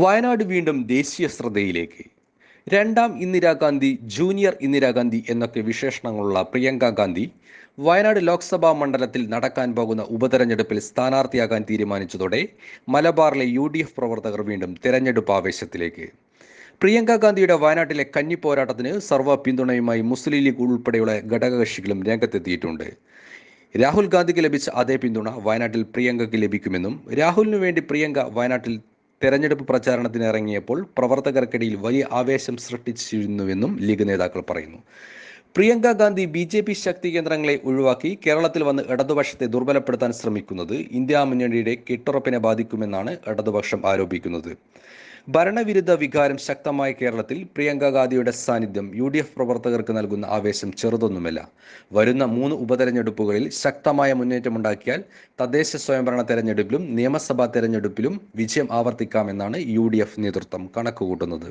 വയനാട് വീണ്ടും ദേശീയ ശ്രദ്ധയിലേക്ക്. രണ്ടാം ഇന്ദിരാഗാന്ധി ജൂനിയർ ഇന്ദിരാഗാന്ധി എന്നൊക്കെ വിശേഷണങ്ങളുള്ള പ്രിയങ്ക ഗാന്ധി വയനാട് ലോക്സഭാ മണ്ഡലത്തിൽ നടക്കാൻ പോകുന്ന ഉപതെരഞ്ഞെടുപ്പിൽ സ്ഥാനാർത്ഥിയാകാൻ തീരുമാനിച്ചതോടെ മലബാറിലെ യു ഡി എഫ് പ്രവർത്തകർ വീണ്ടും തെരഞ്ഞെടുപ്പ് ആവേശത്തിലേക്ക്. പ്രിയങ്ക ഗാന്ധിയുടെ വയനാട്ടിലെ കന്നി പോരാട്ടത്തിന് സർവ പിന്തുണയുമായി മുസ്ലിം ലീഗ് ഉൾപ്പെടെയുള്ള ഘടകകക്ഷികളും രംഗത്തെത്തിയിട്ടുണ്ട്. രാഹുൽ ഗാന്ധിക്ക് ലഭിച്ച അതേ പിന്തുണ വയനാട്ടിൽ പ്രിയങ്കയ്ക്ക് ലഭിക്കുമെന്നും രാഹുലിനു വേണ്ടി പ്രിയങ്ക വയനാട്ടിൽ തെരഞ്ഞെടുപ്പ് പ്രചാരണത്തിന് ഇറങ്ങിയപ്പോൾ പ്രവർത്തകർക്കിടയിൽ വലിയ ആവേശം സൃഷ്ടിച്ചിരുന്നുവെന്നും ലീഗ് നേതാക്കൾ പറയുന്നു. Priyanka Gandhi B J P ശക്തി കേന്ദ്രങ്ങളെ ഒഴിവാക്കി കേരളത്തിൽ വന്ന് ഇടതുപക്ഷത്തെ ദുർബലപ്പെടുത്താൻ ശ്രമിക്കുന്നത് ഇന്ത്യ മുന്നണിയുടെ കെട്ടുറപ്പിനെ ബാധിക്കുമെന്നാണ് ഇടതുപക്ഷം ആരോപിക്കുന്നത്. ഭരണവിരുദ്ധ വികാരം ശക്തമായ കേരളത്തിൽ പ്രിയങ്ക ഗാന്ധിയുടെ സാന്നിധ്യം യു ഡി എഫ് പ്രവർത്തകർക്ക് നൽകുന്ന ആവേശം ചെറുതൊന്നുമല്ല. വരുന്ന മൂന്ന് ഉപതെരഞ്ഞെടുപ്പുകളിൽ ശക്തമായ മുന്നേറ്റമുണ്ടാക്കിയാൽ തദ്ദേശ സ്വയംഭരണ തെരഞ്ഞെടുപ്പിലും നിയമസഭാ തെരഞ്ഞെടുപ്പിലും വിജയം ആവർത്തിക്കാമെന്നാണ് യു നേതൃത്വം കണക്കുകൂട്ടുന്നത്.